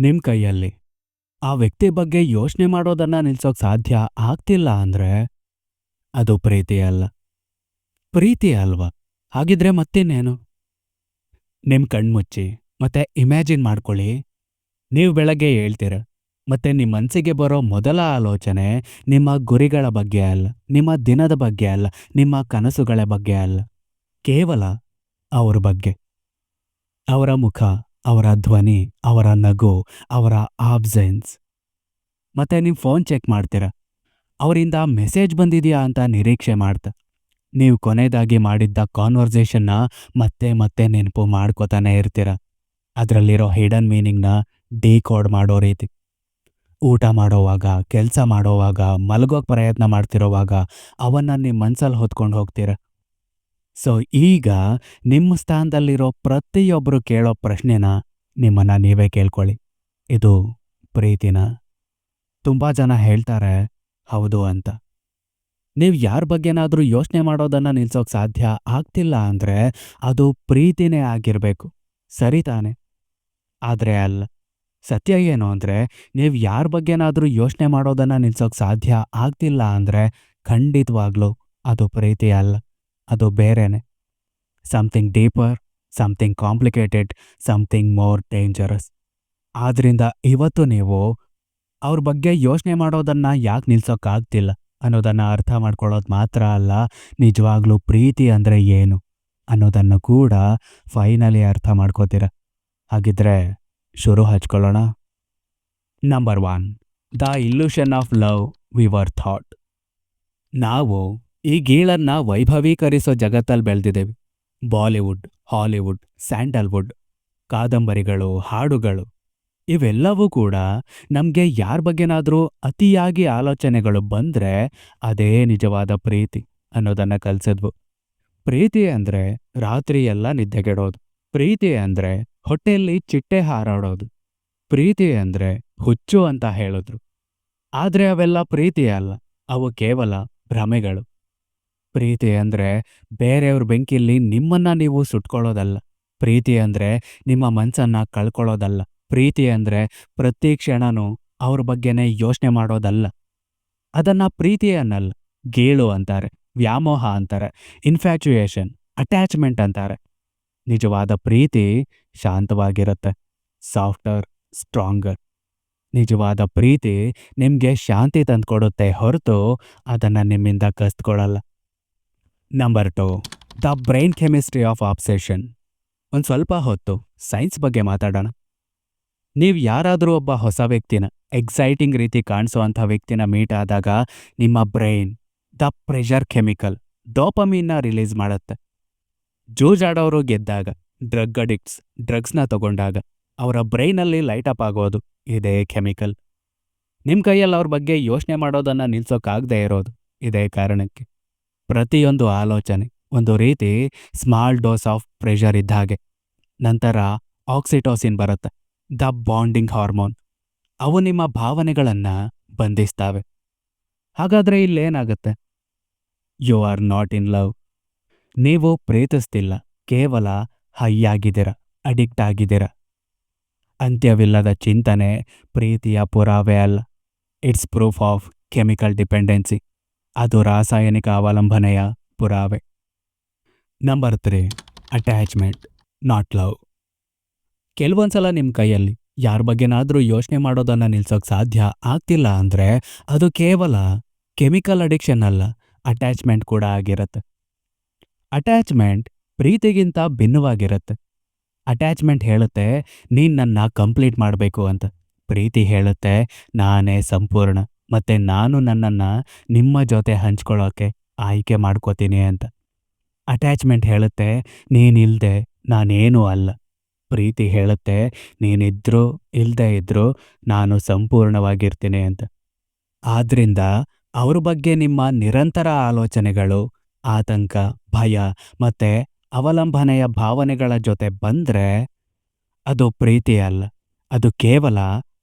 ನಿಮ್ ಕೈಯಲ್ಲಿ. ಆ ವ್ಯಕ್ತಿ ಬಗ್ಗೆ ಯೋಚನೆ ಮಾಡೋದನ್ನ ನಿಲ್ಸೋಕ್ ಸಾಧ್ಯ ಆಗ್ತಿಲ್ಲ ಅಂದ್ರೆ ಅದು ಪ್ರೀತಿ ಅಲ್ಲ. ಪ್ರೀತಿ ಅಲ್ವಾ? ಹಾಗಿದ್ರೆ ಮತ್ತಿನ್ನೇನು? ನಿಮ್ ಕಣ್ಮುಚ್ಚಿ, ಮತ್ತೆ ಇಮ್ಯಾಜಿನ್ ಮಾಡ್ಕೊಳ್ಳಿ. ನೀವು ಬೆಳಗ್ಗೆ ಹೇಳ್ತೀರ, ಮತ್ತೆ ನಿಮ್ಮ ಮನಸ್ಸಿಗೆ ಬರೋ ಮೊದಲ ಆಲೋಚನೆ ನಿಮ್ಮ ಗುರಿಗಳ ಬಗ್ಗೆ ಅಲ್ಲ, ನಿಮ್ಮ ದಿನದ ಬಗ್ಗೆ ಅಲ್ಲ, ನಿಮ್ಮ ಕನಸುಗಳ ಬಗ್ಗೆ ಅಲ್ಲ. ಕೇವಲ ಅವ್ರ ಬಗ್ಗೆ. ಅವರ ಮುಖ. ಅವರ ಧ್ವನಿ, ಅವರ ನಗು, ಅವರ ಆಬ್ಸೆನ್ಸ್ ಮತ್ತೆ ನೀವು ಫೋನ್ ಚೆಕ್ ಮಾಡ್ತೀರ? ಅವರಿಂದ ಮೆಸೇಜ್ ಬಂದಿದೆಯಾ ಅಂತ ನಿರೀಕ್ಷೆ ಮಾಡ್ತಾ. ನೀವು ಕೊನೆಯದಾಗಿ ಮಾಡಿದ್ದ ಕಾನ್ವರ್ಸೇಷನ್ನ ಮತ್ತೆ ಮತ್ತೆ ನೆನಪು ಮಾಡ್ಕೋತಾನೆ ಇರ್ತೀರ? ಅದರಲ್ಲಿರೋ ಹಿಡನ್ ಮೀನಿಂಗ್ನ ಡಿಕೋಡ್ ಮಾಡೋ ರೀತಿ. ಊಟ ಮಾಡೋವಾಗ, ಕೆಲಸ ಮಾಡೋವಾಗ, ಮಲಗೋಕ್ ಪ್ರಯತ್ನ ಮಾಡ್ತಿರೋವಾಗ ಅವನ್ನ ನಿಮ್ಮ ಮನ್ಸಲ್ಲಿ ಹೊತ್ಕೊಂಡು ಹೋಗ್ತೀರ? ಸೊ ಈಗ ನಿಮ್ಮ ಸ್ಥಾನದಲ್ಲಿರೋ ಪ್ರತಿಯೊಬ್ಬರು ಕೇಳೋ ಪ್ರಶ್ನೆನ ನಿಮ್ಮನ್ನ ನೀವೇ ಕೇಳ್ಕೊಳ್ಳಿ. ಇದು ಪ್ರೀತಿನ ತುಂಬಾ ಜನ ಹೇಳ್ತಾರೆ, ಹೌದು ಅಂತ. ನೀವು ಯಾರ ಬಗ್ಗೆನಾದರೂ ಯೋಚನೆ ಮಾಡೋದನ್ನ ನಿಲ್ಸೋಕೆ ಸಾಧ್ಯ ಆಗ್ತಿಲ್ಲ ಅಂದ್ರೆ ಅದು ಪ್ರೀತಿನೇ ಆಗಿರಬೇಕು. ಸರಿ ತಾನೆ? ಆದರೆ ಅಲ್ಲ. ಸತ್ಯ ಏನು ಅಂದ್ರೆ, ನೀವು ಯಾರ ಬಗ್ಗೆನಾದರೂ ಯೋಚನೆ ಮಾಡೋದನ್ನ ನಿಲ್ಸೋಕೆ ಸಾಧ್ಯ ಆಗ್ತಿಲ್ಲ ಅಂದ್ರೆ ಖಂಡಿತವಾಗ್ಲೂ ಅದು ಪ್ರೀತಿ ಅಲ್ಲ. ಅದು ಬೇರೆನೆ. Something deeper something complicated something more dangerous ಆದ್ರಿಂದ ಇವತ್ತು ನೀವು ಅವ್ರ ಬಗ್ಗೆ ಯೋಚನೆ ಮಾಡೋದನ್ನ ಯಾಕೆ ನಿಲ್ಸೋಕ್ಕಾಗ್ತಿಲ್ಲ ಅನ್ನೋದನ್ನ ಅರ್ಥ ಮಾಡ್ಕೊಳ್ಳೋದು ಮಾತ್ರ ಅಲ್ಲ, ನಿಜವಾಗ್ಲೂ ಪ್ರೀತಿ ಅಂದ್ರೆ ಏನು ಅನ್ನೋದನ್ನು ಕೂಡ ಫೈನಲಿ ಅರ್ಥ ಮಾಡ್ಕೋತೀರ. ಹಾಗಿದ್ರೆ ಶುರು ಹಚ್ಕೊಳ್ಳೋಣ. Number one the illusion of love ವಿವರ್ thought ನಾವು ಈ ಗೀಳನ್ನ ವೈಭವೀಕರಿಸೋ ಜಗತ್ತಲ್ಲಿ ಬೆಳೆದಿದ್ದೇವೆ ಬಾಲಿವುಡ್, ಹಾಲಿವುಡ್, ಸ್ಯಾಂಡಲ್ವುಡ್, ಕಾದಂಬರಿಗಳು, ಹಾಡುಗಳು, ಇವೆಲ್ಲವೂ ಕೂಡ ನಮಗೆ ಯಾರ ಬಗ್ಗೆನಾದರೂ ಅತಿಯಾಗಿ ಆಲೋಚನೆಗಳು ಬಂದ್ರೆ ಅದೇ ನಿಜವಾದ ಪ್ರೀತಿ ಅನ್ನೋದನ್ನ ಕಲಿಸಿದ್ವು. ಪ್ರೀತಿ ಅಂದ್ರೆ ರಾತ್ರಿಯೆಲ್ಲ ನಿದ್ದೆಗೆಡೋದು. ಪ್ರೀತಿ ಅಂದ್ರೆ ಹೊಟ್ಟೆಯಲ್ಲಿ ಚಿಟ್ಟೆ ಹಾರಾಡೋದು. ಪ್ರೀತಿ ಅಂದ್ರೆ ಹುಚ್ಚು ಅಂತ ಹೇಳಿದ್ರು. ಆದ್ರೆ ಅವೆಲ್ಲ ಪ್ರೀತಿ ಅಲ್ಲ, ಅವು ಕೇವಲ ಭ್ರಮೆಗಳು. ಪ್ರೀತಿ ಅಂದ್ರೆ ಬೇರೆಯವ್ರ ಬೆಂಕಿಲಿ ನಿಮ್ಮನ್ನ ನೀವು ಸುಟ್ಕೊಳ್ಳೋದಲ್ಲ. ಪ್ರೀತಿ ಅಂದ್ರೆ ನಿಮ್ಮ ಮನ್ಸನ್ನ ಕಳ್ಕೊಳ್ಳೋದಲ್ಲ. ಪ್ರೀತಿ ಅಂದ್ರೆ ಪ್ರತಿ ಕ್ಷಣನೂ ಅವ್ರ ಬಗ್ಗೆನೇ ಯೋಚನೆ ಮಾಡೋದಲ್ಲ. ಅದನ್ನ ಪ್ರೀತಿ ಅನ್ನಲ್ಲ, ಗೇಳು ಅಂತಾರೆ, ವ್ಯಾಮೋಹ ಅಂತಾರೆ ಇನ್ಫ್ಯಾಚುಯೇಷನ್ ಅಟ್ಯಾಚ್ಮೆಂಟ್ ಅಂತಾರೆ. ನಿಜವಾದ ಪ್ರೀತಿ ಶಾಂತವಾಗಿರುತ್ತೆ ಸಾಫ್ಟರ್ ಸ್ಟ್ರಾಂಗರ್ ನಿಜವಾದ ಪ್ರೀತಿ ನಿಮಗೆ ಶಾಂತಿ ತಂದುಕೊಡುತ್ತೆ ಹೊರತು ಅದನ್ನ ನಿಮ್ಮಿಂದ ಕಸ್ತ್ಕೊಳ್ಳಲ್ಲ number two the brain chemistry of obsession ಒಂದು ಸ್ವಲ್ಪ ಹೊತ್ತು ಸೈನ್ಸ್ ಬಗ್ಗೆ ಮಾತಾಡೋಣ. ನೀವು ಯಾರಾದರೂ ಒಬ್ಬ ಹೊಸ ವ್ಯಕ್ತಿನ ಎಕ್ಸೈಟಿಂಗ್ ರೀತಿ ಕಾಣಿಸೋ ಅಂಥ ವ್ಯಕ್ತಿನ ಮೀಟ್ ಆದಾಗ ನಿಮ್ಮ ಬ್ರೈನ್ ದ ಪ್ರೆಷರ್ ಕೆಮಿಕಲ್ ಡೋಪಮೀನ್ನ ರಿಲೀಸ್ ಮಾಡುತ್ತೆ. ಜೂಜಾಡೋರು ಗೆದ್ದಾಗ ಡ್ರಗ್ ಅಡಿಕ್ಟ್ಸ್ ಡ್ರಗ್ಸ್ನ ತಗೊಂಡಾಗ ಅವರ ಬ್ರೈನಲ್ಲಿ ಲೈಟ್ ಅಪ್ ಆಗೋದು ಇದೇ ಕೆಮಿಕಲ್ ನಿಮ್ಮ ಕೈಯಲ್ಲಿ ಅವ್ರ ಬಗ್ಗೆ ಯೋಚನೆ ಮಾಡೋದನ್ನ ನಿಲ್ಸೋಕ್ಕಾಗದೇ ಇರೋದು ಇದೇ ಕಾರಣಕ್ಕೆ. ಪ್ರತಿಯೊಂದು ಆಲೋಚನೆ, ಒಂದು ರೀತಿ ಸ್ಮಾಲ್ ಡೋಸ್ ಆಫ್ ಪ್ರೆಷರ್ ಇದ್ದ ಹಾಗೆ. ನಂತರ ಆಕ್ಸಿಟೋಸಿನ್ ಬರುತ್ತೆ ದ ಬಾಂಡಿಂಗ್ ಹಾರ್ಮೋನ್ ಅವು ನಿಮ್ಮ ಭಾವನೆಗಳನ್ನು ಬಂಧಿಸ್ತಾವೆ. ಹಾಗಾದ್ರೆ ಇಲ್ಲೇನಾಗುತ್ತೆ? You are not in love ನೀವು ಪ್ರೀತಿಸ್ತಿಲ್ಲ, ಕೇವಲ ಹೈಯಾಗಿದ್ದೀರ ಅಡಿಕ್ಟ್ ಆಗಿದ್ದೀರ. ಅಂತ್ಯವಿಲ್ಲದ ಚಿಂತನೆ, ಪ್ರೀತಿಯ ಪುರಾವೆ ಅಲ್ಲ. It's proof of chemical dependency ಅದು ರಾಸಾಯನಿಕ ಅವಲಂಬನೆಯ ಪುರಾವೆ. Number three attachment not love ಕೆಲವೊಂದ್ಸಲ ನಿಮ್ಮ ಕೈಯಲ್ಲಿ ಯಾರ ಬಗ್ಗೆನಾದರೂ ಯೋಚನೆ ಮಾಡೋದನ್ನ ನಿಲ್ಸೋಕೆ ಸಾಧ್ಯ ಆಗ್ತಿಲ್ಲ ಅಂದ್ರೆ ಅದು ಕೇವಲ ಕೆಮಿಕಲ್ ಅಡಿಕ್ಷನ್ ಅಲ್ಲ ಅಟ್ಯಾಚ್ಮೆಂಟ್ ಕೂಡ ಆಗಿರುತ್ತೆ. ಅಟ್ಯಾಚ್ಮೆಂಟ್ ಪ್ರೀತಿಗಿಂತ ಭಿನ್ನವಾಗಿರುತ್ತೆ. ಅಟ್ಯಾಚ್ಮೆಂಟ್ ಹೇಳುತ್ತೆ, ನೀನು ನನ್ನ ಕಂಪ್ಲೀಟ್ ಮಾಡಬೇಕು ಅಂತ. ಪ್ರೀತಿ ಹೇಳುತ್ತೆ, ನಾನೇ ಸಂಪೂರ್ಣ. ಮತ್ತೆ ನಾನು ನನ್ನನ್ನ ನಿಮ್ಮ ಜೊತೆ ಹಂಚ್ಕೊಳ್ಳೋಕೆ ಆಯ್ಕೆ ಮಾಡ್ಕೋತೀನಿ ಅಂತ. ಅಟ್ಯಾಚ್ಮೆಂಟ್ ಹೇಳುತ್ತೆ ನೀನಿಲ್ಲದೆ ನಾನೇನೂ ಅಲ್ಲ. ಪ್ರೀತಿ ಹೇಳುತ್ತೆ, ನೀನಿದ್ರೂ ಇಲ್ಲದೆ ಇದ್ದರೂ ನಾನು ಸಂಪೂರ್ಣವಾಗಿರ್ತೀನಿ ಅಂತ. ಆದ್ರಿಂದ ಅವ್ರ ಬಗ್ಗೆ ನಿಮ್ಮ ನಿರಂತರ ಆಲೋಚನೆಗಳು, ಆತಂಕ, ಭಯ ಮತ್ತೆ ಅವಲಂಬನೆಯ ಭಾವನೆಗಳ ಜೊತೆ ಬಂದ್ರೆ ಅದು ಪ್ರೀತಿ ಅಲ್ಲ ಅದು ಕೇವಲ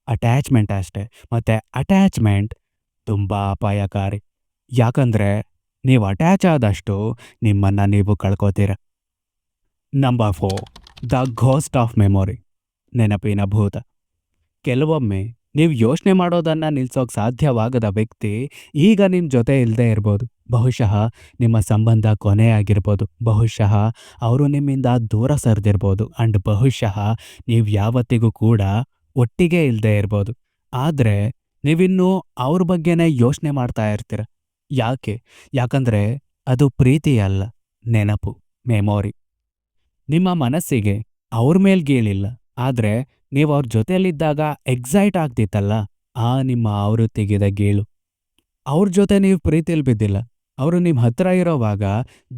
ಅಟ್ಯಾಚ್ಮೆಂಟ್ ಅಷ್ಟೆ. ಮತ್ತೆ ಅಟ್ಯಾಚ್ಮೆಂಟ್ ತುಂಬಾ ಅಪಾಯಕಾರಿ. ಯಾಕಂದ್ರೆ ನೀವು ಅಟ್ಯಾಚ್ ಆದಷ್ಟು ನಿಮ್ಮನ್ನ ನೀವು ಕಳ್ಕೋತೀರ. Number four the ghost of memory ನೆನಪಿನ ಭೂತ. ಕೆಲವೊಮ್ಮೆ ನೀವು ಯೋಚನೆ ಮಾಡೋದನ್ನ ನಿಲ್ಸೋಕೆ ಸಾಧ್ಯವಾಗದ ವ್ಯಕ್ತಿ ಈಗ ನಿಮ್ಮ ಜೊತೆ ಇಲ್ಲದೆ ಇರ್ಬೋದು. ಬಹುಶಃ ನಿಮ್ಮ ಸಂಬಂಧ ಕೊನೆಯಾಗಿರ್ಬೋದು ಬಹುಶಃ ಅವರು ನಿಮ್ಮಿಂದ ದೂರ ಸರಿದಿರ್ಬೋದು. ಅಂಡ್ ಬಹುಶಃ ನೀವು ಯಾವತ್ತಿಗೂ ಕೂಡ ಒಟ್ಟಿಗೆ ಇಲ್ಲದೆ ಇರ್ಬೋದು. ಆದರೆ ನೀವಿನ್ನೂ ಅವ್ರ ಬಗ್ಗೆನೇ ಯೋಚನೆ ಮಾಡ್ತಾ ಇರ್ತೀರ. ಯಾಕೆ? ಯಾಕಂದ್ರೆ ಅದು ಪ್ರೀತಿ ಅಲ್ಲ ನೆನಪು, ಮೆಮೊರಿ. ನಿಮ್ಮ ಮನಸ್ಸಿಗೆ ಅವ್ರ ಮೇಲೆ ಗೀಳಿಲ್ಲ, ಆದ್ರೆ ನೀವು ಅವ್ರ ಜೊತೆಯಲ್ಲಿದ್ದಾಗ ಎಕ್ಸೈಟ್ ಆಗ್ತಿತ್ತಲ್ಲ, ಆ ನಿಮ್ಮ ಆವೃತ್ತಿಗಿದ ಗೀಳು. ಅವ್ರ ಜೊತೆ ನೀವು ಪ್ರೀತಿಯಲ್ಲಿ ಬಿದ್ದಿಲ್ಲ, ಅವರು ನಿಮ್ಮ ಹತ್ರ ಇರೋವಾಗ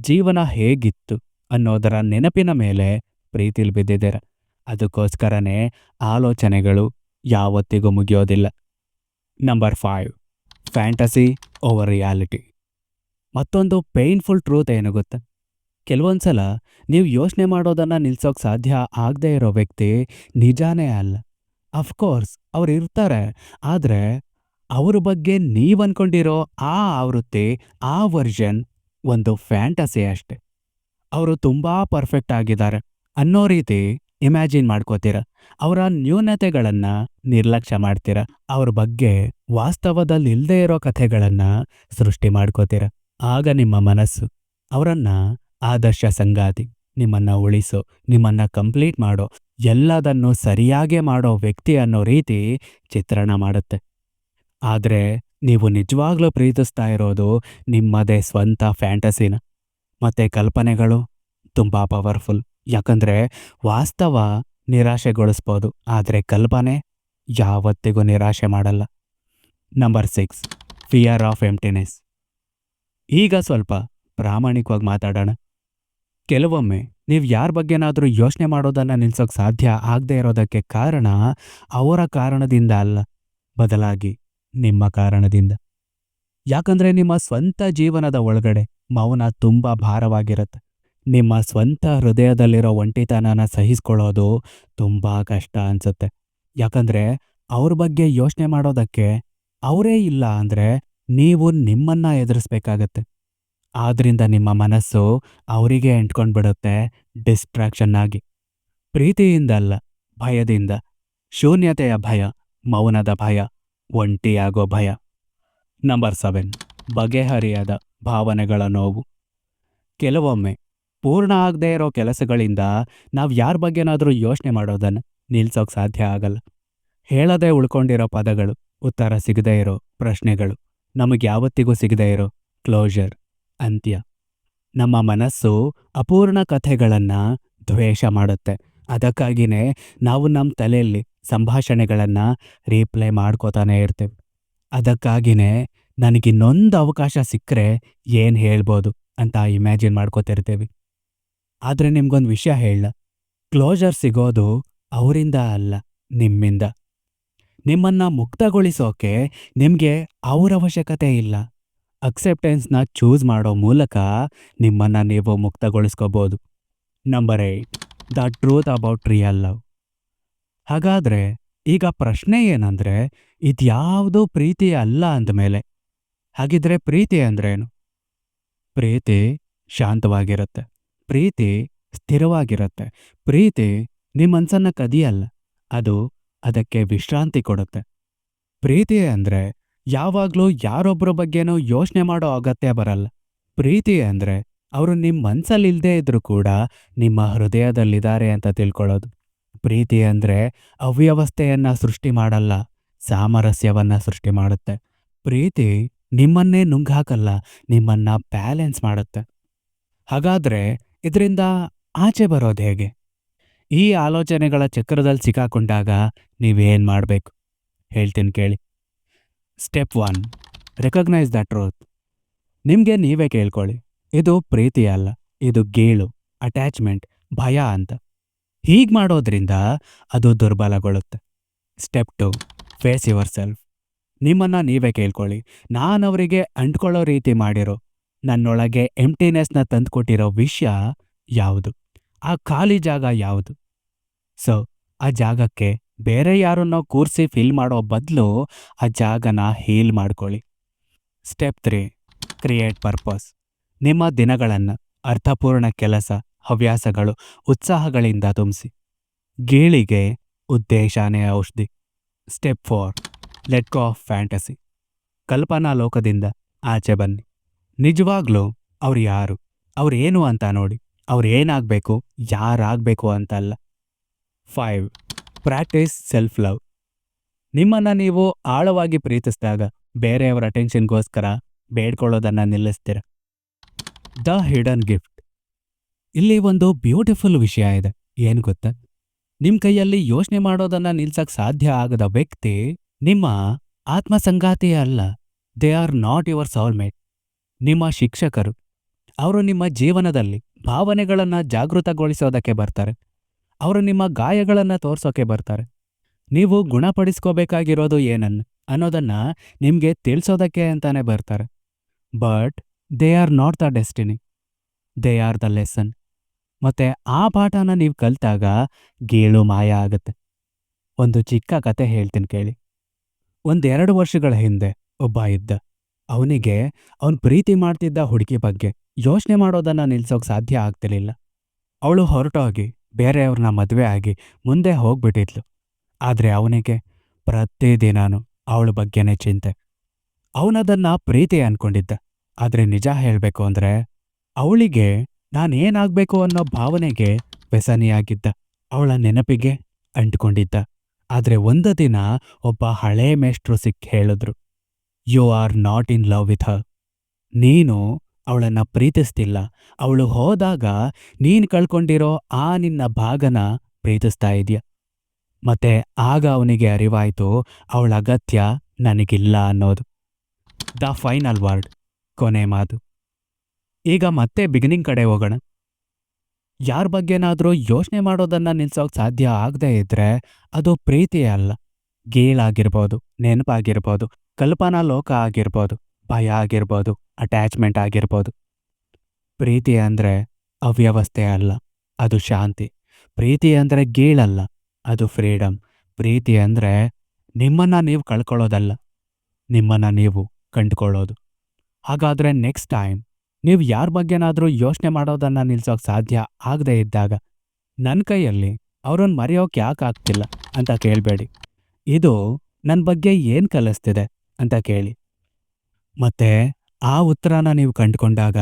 ಜೀವನ ಹೇಗಿತ್ತು ಅನ್ನೋದರ ನೆನಪಿನ ಮೇಲೆ ಪ್ರೀತಿಲ್ ಬಿದ್ದಿದ್ದೀರ. ಅದಕ್ಕೋಸ್ಕರನೇ ಆಲೋಚನೆಗಳು ಯಾವತ್ತಿಗೂ ಮುಗಿಯೋದಿಲ್ಲ. Number five fantasy over reality ಮತ್ತೊಂದು ಪೇನ್ಫುಲ್ ಟ್ರೂತ್ ಏನು ಗೊತ್ತಾ? ಕೆಲವೊಂದ್ಸಲ ನೀವು ಯೋಚನೆ ಮಾಡೋದನ್ನ ನಿಲ್ಸೋಕೆ ಸಾಧ್ಯ ಆಗದೇ ಇರೋ ವ್ಯಕ್ತಿ ನಿಜಾನೇ ಅಲ್ಲ. ಅಫ್ಕೋರ್ಸ್ ಅವ್ರು ಇರ್ತಾರೆ, ಆದರೆ ಅವ್ರ ಬಗ್ಗೆ ನೀವು ಅನ್ಕೊಂಡಿರೋ ಆ ಆವೃತ್ತಿ, ಆ ವರ್ಷನ್ ಒಂದು ಫ್ಯಾಂಟಸಿ ಅಷ್ಟೆ. ಅವರು ತುಂಬಾ ಪರ್ಫೆಕ್ಟ್ ಆಗಿದ್ದಾರೆ ಅನ್ನೋ ರೀತಿ ಇಮ್ಯಾಜಿನ್ ಮಾಡ್ಕೋತೀರ. ಅವರ ನ್ಯೂನತೆಗಳನ್ನು ನಿರ್ಲಕ್ಷ್ಯ ಮಾಡ್ತೀರ. ಅವ್ರ ಬಗ್ಗೆ ವಾಸ್ತವದಲ್ಲಿ ಇಲ್ದೇ ಇರೋ ಕಥೆಗಳನ್ನು ಸೃಷ್ಟಿ ಮಾಡ್ಕೋತೀರ. ಆಗ ನಿಮ್ಮ ಮನಸ್ಸು ಅವರನ್ನು ಆದರ್ಶ ಸಂಗಾತಿ, ನಿಮ್ಮನ್ನ ಉಳಿಸೋ, ನಿಮ್ಮನ್ನ ಕಂಪ್ಲೀಟ್ ಮಾಡೋ, ಎಲ್ಲದನ್ನು ಸರಿಯಾಗೇ ಮಾಡೋ ವ್ಯಕ್ತಿ ಅನ್ನೋ ರೀತಿ ಚಿತ್ರಣ ಮಾಡುತ್ತೆ. ಆದ್ರೆ ನೀವು ನಿಜವಾಗ್ಲೂ ಪ್ರೀತಿಸ್ತಾ ಇರೋದು ನಿಮ್ಮದೇ ಸ್ವಂತ ಫ್ಯಾಂಟಸಿನ ಮತ್ತೆ ಕಲ್ಪನೆಗಳು ತುಂಬಾ ಪವರ್ಫುಲ್ ಯಾಕಂದ್ರೆ ವಾಸ್ತವ ನಿರಾಶೆಗೊಳಿಸ್ಬೋದು, ಆದರೆ ಕಲ್ಪನೆ ಯಾವತ್ತಿಗೂ ನಿರಾಶೆ ಮಾಡಲ್ಲ. Number six fear of emptiness ಈಗ ಸ್ವಲ್ಪ ಪ್ರಾಮಾಣಿಕವಾಗಿ ಮಾತಾಡೋಣ. ಕೆಲವೊಮ್ಮೆ ನೀವು ಯಾರ ಬಗ್ಗೆನಾದರೂ ಯೋಚನೆ ಮಾಡೋದನ್ನ ನಿಲ್ಸೋಕ್ಕೆ ಸಾಧ್ಯ ಆಗದೆ ಇರೋದಕ್ಕೆ ಕಾರಣ ಅವರ ಕಾರಣದಿಂದ ಅಲ್ಲ, ಬದಲಾಗಿ ನಿಮ್ಮ ಕಾರಣದಿಂದ. ಯಾಕಂದ್ರೆ ನಿಮ್ಮ ಸ್ವಂತ ಜೀವನದ ಒಳಗಡೆ ಮೌನ ತುಂಬಾ ಭಾರವಾಗಿರುತ್ತೆ. ನಿಮ್ಮ ಸ್ವಂತ ಹೃದಯದಲ್ಲಿರೋ ಒಂಟಿತನನ ಸಹಿಸ್ಕೊಳ್ಳೋದು ತುಂಬಾ ಕಷ್ಟ ಅನ್ಸುತ್ತೆ. ಯಾಕಂದ್ರೆ ಅವ್ರ ಬಗ್ಗೆ ಯೋಚನೆ ಮಾಡೋದಕ್ಕೆ ಅವರೇ ಇಲ್ಲ ಅಂದ್ರೆ ನೀವು ನಿಮ್ಮನ್ನ ಎದುರಿಸ್ಬೇಕಾಗತ್ತೆ. ಆದ್ರಿಂದ ನಿಮ್ಮ ಮನಸ್ಸು ಅವರಿಗೆ ಎಂಟ್ಕೊಂಡ್ಬಿಡುತ್ತೆ ಡಿಸ್ಟ್ರಾಕ್ಷನ್ ಆಗಿ. ಪ್ರೀತಿಯಿಂದ ಭಯದಿಂದ. ಶೂನ್ಯತೆಯ ಭಯ, ಮೌನದ ಭಯ, ಒಂಟಿಯಾಗೋ ಭಯ. ನಂಬರ್ ಸೆವೆನ್, ಬಗೆಹರಿಯದ ಭಾವನೆಗಳ ನೋವು. ಕೆಲವೊಮ್ಮೆ ಪೂರ್ಣ ಆಗದೆ ಇರೋ ಕೆಲಸಗಳಿಂದ ನಾವು ಯಾರ ಬಗ್ಗೆನಾದರೂ ಯೋಚನೆ ಮಾಡೋದನ್ನ ನಿಲ್ಸೋಕ್ ಸಾಧ್ಯ ಆಗಲ್ಲ. ಹೇಳದೆ ಉಳ್ಕೊಂಡಿರೋ ಪದಗಳು, ಉತ್ತರ ಸಿಗದೇ ಇರೋ ಪ್ರಶ್ನೆಗಳು, ನಮಗೆ ಯಾವತ್ತಿಗೂ ಸಿಗದೇ ಇರೋ ಕ್ಲೋಜರ್ ಅಂತ್ಯ. ನಮ್ಮ ಮನಸ್ಸು ಅಪೂರ್ಣ ಕಥೆಗಳನ್ನು ದ್ವೇಷ ಮಾಡುತ್ತೆ. ಅದಕ್ಕಾಗಿನೇ ನಾವು ನಮ್ಮ ತಲೆಯಲ್ಲಿ ಸಂಭಾಷಣೆಗಳನ್ನು ರೀಪ್ಲೇ ಮಾಡ್ಕೋತಾನೆ ಇರ್ತೇವೆ. ಅದಕ್ಕಾಗಿನೇ ನನಗಿನ್ನೊಂದು ಅವಕಾಶ ಸಿಕ್ಕರೆ ಏನು ಹೇಳ್ಬೋದು ಅಂತ ಇಮ್ಯಾಜಿನ್ ಮಾಡ್ಕೋತಿರ್ತೀವಿ. ಆದ್ರೆ ನಿಮ್ಗೊಂದು ವಿಷಯ ಹೇಳ ಕ್ಲೋಜರ್ ಸಿಗೋದು ಅವರಿಂದ ಅಲ್ಲ, ನಿಮ್ಮಿಂದ. ನಿಮ್ಮನ್ನ ಮುಕ್ತಗೊಳಿಸೋಕೆ ನಿಮಗೆ ಅವ್ರ ಅವಶ್ಯಕತೆ ಇಲ್ಲ. ಅಕ್ಸೆಪ್ಟೆನ್ಸ್ನ ಚೂಸ್ ಮಾಡೋ ಮೂಲಕ ನಿಮ್ಮನ್ನ ನೀವು ಮುಕ್ತಗೊಳಿಸ್ಕೋಬೋದು. Number eight the truth about real love ಹಾಗಾದ್ರೆ ಈಗ ಪ್ರಶ್ನೆ ಏನಂದ್ರೆ ಇದ್ಯಾವುದೂ ಪ್ರೀತಿ ಅಲ್ಲ ಅಂದಮೇಲೆ, ಹಾಗಿದ್ರೆ ಪ್ರೀತಿ ಅಂದ್ರೇನು? ಪ್ರೀತಿ ಶಾಂತವಾಗಿರುತ್ತೆ. ಪ್ರೀತಿ ಸ್ಥಿರವಾಗಿರುತ್ತೆ. ಪ್ರೀತಿ ನಿಮ್ಮ ಮನ್ಸನ್ನ ಕದಿಯಲ್ಲ, ಅದು ಅದಕ್ಕೆ ವಿಶ್ರಾಂತಿ ಕೊಡುತ್ತೆ. ಪ್ರೀತಿ ಅಂದ್ರೆ ಯಾವಾಗಲೂ ಯಾರೊಬ್ಬರ ಬಗ್ಗೆನೂ ಯೋಚನೆ ಮಾಡೋ ಅಗತ್ಯ ಬರಲ್ಲ. ಪ್ರೀತಿ ಅಂದ್ರೆ ಅವರು ನಿಮ್ಮ ಮನ್ಸಲ್ಲಿಲ್ದೇ ಇದ್ರೂ ಕೂಡ ನಿಮ್ಮ ಹೃದಯದಲ್ಲಿದ್ದಾರೆ ಅಂತ ತಿಳ್ಕೊಳ್ಳೋದು. ಪ್ರೀತಿ ಅಂದ್ರೆ ಅವ್ಯವಸ್ಥೆಯನ್ನು ಸೃಷ್ಟಿ ಮಾಡಲ್ಲ, ಸಾಮರಸ್ಯವನ್ನ ಸೃಷ್ಟಿ ಮಾಡುತ್ತೆ. ಪ್ರೀತಿ ನಿಮ್ಮನ್ನೇ ನುಂಗ್ಹಾಕಲ್ಲ, ನಿಮ್ಮನ್ನ ಬ್ಯಾಲೆನ್ಸ್ ಮಾಡುತ್ತೆ. ಹಾಗಾದ್ರೆ ಇದರಿಂದ ಆಚೆ ಬರೋದು ಹೇಗೆ? ಈ ಆಲೋಚನೆಗಳ ಚಕ್ರದಲ್ಲಿ ಸಿಕ್ಕಾಕೊಂಡಾಗ ನೀವೇನು ಮಾಡಬೇಕು? ಹೇಳ್ತೀನಿ ಕೇಳಿ. Step one recognise the truth ನಿಮಗೆ ನೀವೇ ಕೇಳ್ಕೊಳ್ಳಿ. ಇದು ಪ್ರೀತಿ ಅಲ್ಲ, ಇದು ಗೇಳು ಅಟ್ಯಾಚ್ಮೆಂಟ್ ಭಯ ಅಂತ. ಹೀಗೆ ಮಾಡೋದ್ರಿಂದ ಅದು ದುರ್ಬಲಗೊಳ್ಳುತ್ತೆ. Step two face yourself ನಿಮ್ಮನ್ನ ನೀವೇ ಕೇಳ್ಕೊಳ್ಳಿ. ನಾನವರಿಗೆ ಅಂಟ್ಕೊಳ್ಳೋ ರೀತಿ ಮಾಡಿರೋ ನನ್ನೊಳಗೆ ಎಂಟಿನೆಸ್ನ ತಂದುಕೊಟ್ಟಿರೋ ವಿಷಯ ಯಾವುದು? ಆ ಖಾಲಿ ಜಾಗ ಯಾವುದು? ಸೊ ಆ ಜಾಗಕ್ಕೆ ಬೇರೆ ಯಾರನ್ನೋ ಕೂರಿಸಿ ಫಿಲ್ ಮಾಡೋ ಬದಲು ಆ ಜಾಗನ ಹೀಲ್ ಮಾಡ್ಕೊಳ್ಳಿ. ಸ್ಟೆಪ್ ತ್ರೀ ಕ್ರಿಯೇಟ್ ಪರ್ಪಸ್ ನಿಮ್ಮ ದಿನಗಳನ್ನು, ಅರ್ಥಪೂರ್ಣ ಕೆಲಸ, ಹವ್ಯಾಸಗಳು, ಉತ್ಸಾಹಗಳಿಂದ ತುಂಬಿಸಿ. ಗೀಳಿಗೆ ಉದ್ದೇಶನೇ ಔಷಧಿ. Step four let go of fantasy ಕಲ್ಪನಾ ಲೋಕದಿಂದ ಆಚೆ ಬನ್ನಿ. ನಿಜವಾಗ್ಲೂ ಅವ್ರು ಯಾರು? ಅವ್ರು ಏನು ಅಂತ ನೋಡಿ. ಅವ್ರು ಏನಾಗಬೇಕು? ಯಾರಾಗಬೇಕು ಅಂತಲ್ಲ. ಫೈವ್, ಪ್ರಾಕ್ಟೀಸ್ ಸೆಲ್ಫ್ ಲವ್ ನಿಮ್ಮನ್ನ ನೀವು ಆಳವಾಗಿ ಪ್ರೀತಿಸಿದಾಗ ಬೇರೆಯವರ ಅಟೆನ್ಷನ್ಗೋಸ್ಕರ ಬೇಡ್ಕೊಳ್ಳೋದನ್ನು ನಿಲ್ಲಿಸ್ತೀರ? The hidden gift. ಇಲ್ಲಿ ಒಂದು ಬ್ಯೂಟಿಫುಲ್ ವಿಷಯ ಇದೆ. ಏನು ಗೊತ್ತಾ? ನಿಮ್ಮ ಕೈಯಲ್ಲಿ ಯೋಚನೆ ಮಾಡೋದನ್ನ ನಿಲ್ಸಕ್ಕೆ ಸಾಧ್ಯ ಆಗದ ವ್ಯಕ್ತಿ ನಿಮ್ಮ ಆತ್ಮಸಂಗಾತಿಯೇ ಅಲ್ಲ they are not your soulmate. ನಿಮ್ಮ ಶಿಕ್ಷಕರು. ಅವರು ನಿಮ್ಮ ಜೀವನದಲ್ಲಿ ಭಾವನೆಗಳನ್ನು ಜಾಗೃತಗೊಳಿಸೋದಕ್ಕೆ ಬರ್ತಾರೆ. ಅವರು ನಿಮ್ಮ ಗಾಯಗಳನ್ನು ತೋರಿಸೋಕೆ ಬರ್ತಾರೆ. ನೀವು ಗುಣಪಡಿಸ್ಕೋಬೇಕಾಗಿರೋದು ಏನನ್ನು ಅನ್ನೋದನ್ನ ನಿಮಗೆ ತಿಳಿಸೋದಕ್ಕೆ ಅಂತಾನೆ ಬರ್ತಾರೆ. But they are not the destiny they are the lesson ಮತ್ತೆ ಆ ಪಾಠನ ನೀವು ಕಲ್ತಾಗ ಗೇಳು ಮಾಯ ಆಗುತ್ತೆ. ಒಂದು ಚಿಕ್ಕ ಕತೆ ಹೇಳ್ತೀನಿ ಕೇಳಿ. ಒಂದೆರಡು ವರ್ಷಗಳ ಹಿಂದೆ ಒಬ್ಬ ಇದ್ದ. ಅವನಿಗೆ ಅವನ್ ಪ್ರೀತಿ ಮಾಡ್ತಿದ್ದ ಹುಡುಗಿ ಬಗ್ಗೆ ಯೋಚನೆ ಮಾಡೋದನ್ನ ನಿಲ್ಸೋಕ್ ಸಾಧ್ಯ ಆಗ್ತಿರ್ಲಿಲ್ಲ. ಅವಳು ಹೊರಟೋಗಿ ಬೇರೆಯವ್ರನ್ನ ಮದುವೆ ಆಗಿ ಮುಂದೆ ಹೋಗ್ಬಿಟ್ಟಿದ್ಲು. ಆದ್ರೆ ಅವನಿಗೆ ಪ್ರತಿದಿನಾನು ಅವಳ ಬಗ್ಗೆನೇ ಚಿಂತೆ. ಅವನದನ್ನ ಪ್ರೀತಿ ಅನ್ಕೊಂಡಿದ್ದ. ಆದ್ರೆ ನಿಜ ಹೇಳ್ಬೇಕು ಅಂದ್ರೆ ಅವಳಿಗೆ ನಾನೇನಾಗ್ಬೇಕು ಅನ್ನೋ ಭಾವನೆಗೆ ವ್ಯಸನಿಯಾಗಿದ್ದ. ಅವಳ ನೆನಪಿಗೆ ಅಂಟ್ಕೊಂಡಿದ್ದ. ಆದ್ರೆ ಒಂದು ದಿನ ಒಬ್ಬ ಹಳೇ ಮೇಷ್ಟ್ರು ಸಿಕ್ಕಿ ಹೇಳಿದ್ರು. You are not in love with her ನೀನು ಅವಳನ್ನು ಪ್ರೀತಿಸ್ತಿಲ್ಲ. ಅವಳು ಹೋದಾಗ ನೀನು ಕಳ್ಕೊಂಡಿರೋ ಆ ನಿನ್ನ ಭಾಗನ ಪ್ರೀತಿಸ್ತಾ ಇದೆಯಾ? ಮತ್ತೆ ಆಗ ಅವನಿಗೆ ಅರಿವಾಯಿತು, ಅವಳ ಅಗತ್ಯ ನನಗಿಲ್ಲ ಅನ್ನೋದು. ದ ಫೈನಲ್ ವರ್ಡ್ ಕೊನೆ ಮಾತು. ಈಗ ಮತ್ತೆ ಬಿಗಿನಿಂಗ್ ಕಡೆ ಹೋಗೋಣ. ಯಾರ ಬಗ್ಗೆನಾದರೂ ಯೋಚನೆ ಮಾಡೋದನ್ನು ನಿಲ್ಸೋಕೆ ಸಾಧ್ಯ ಆಗದೆ ಇದ್ದರೆ ಅದು ಪ್ರೀತಿಯೇ ಅಲ್ಲ. ಗೀಳಾಗಿರ್ಬೋದು, ನೆನಪಾಗಿರ್ಬೋದು. ಕಲ್ಪನಾ ಲೋಕ ಆಗಿರ್ಬೋದು, ಭಯ ಆಗಿರ್ಬೋದು ಅಟ್ಯಾಚ್ಮೆಂಟ್ ಆಗಿರ್ಬೋದು. ಪ್ರೀತಿ ಅಂದ್ರೆ ಅವ್ಯವಸ್ಥೆ ಅಲ್ಲ, ಅದು ಶಾಂತಿ. ಪ್ರೀತಿ ಅಂದ್ರೆ ಗೀಳಲ್ಲ, ಅದು ಫ್ರೀಡಮ್ ಪ್ರೀತಿ ಅಂದ್ರೆ ನಿಮ್ಮನ್ನ ನೀವು ಕಳ್ಕೊಳ್ಳೋದಲ್ಲ, ನಿಮ್ಮನ್ನ ನೀವು ಕಂಡುಕೊಳ್ಳೋದು. ಹಾಗಾದ್ರೆ ನೆಕ್ಸ್ಟ್ ಟೈಮ್ ನೀವು ಯಾರ ಬಗ್ಗೆನಾದರೂ ಯೋಚನೆ ಮಾಡೋದನ್ನ ನಿಲ್ಸೋಕ್ ಸಾಧ್ಯ ಆಗದೆ ಇದ್ದಾಗ ನನ್ನ ಕೈಯಲ್ಲಿ ಅವ್ರನ್ನ ಮರೆಯೋಕೆ ಯಾಕೆ ಆಗ್ತಿಲ್ಲ ಅಂತ ಕೇಳಬೇಡಿ. ಇದು ನನ್ನ ಬಗ್ಗೆ ಏನು ಕಲಿಸ್ತಿದೆ? ಅಂತ ಕೇಳಿ. ಮತ್ತೆ ಆ ಉತ್ತರನ ನೀವು ಕಂಡುಕೊಂಡಾಗ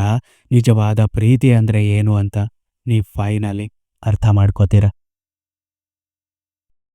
ನಿಜವಾದ ಪ್ರೀತಿ ಅಂದ್ರೆ ಏನು ಅಂತ ನೀವು ಫೈನಲಿ ಅರ್ಥ ಮಾಡ್ಕೋತೀರ?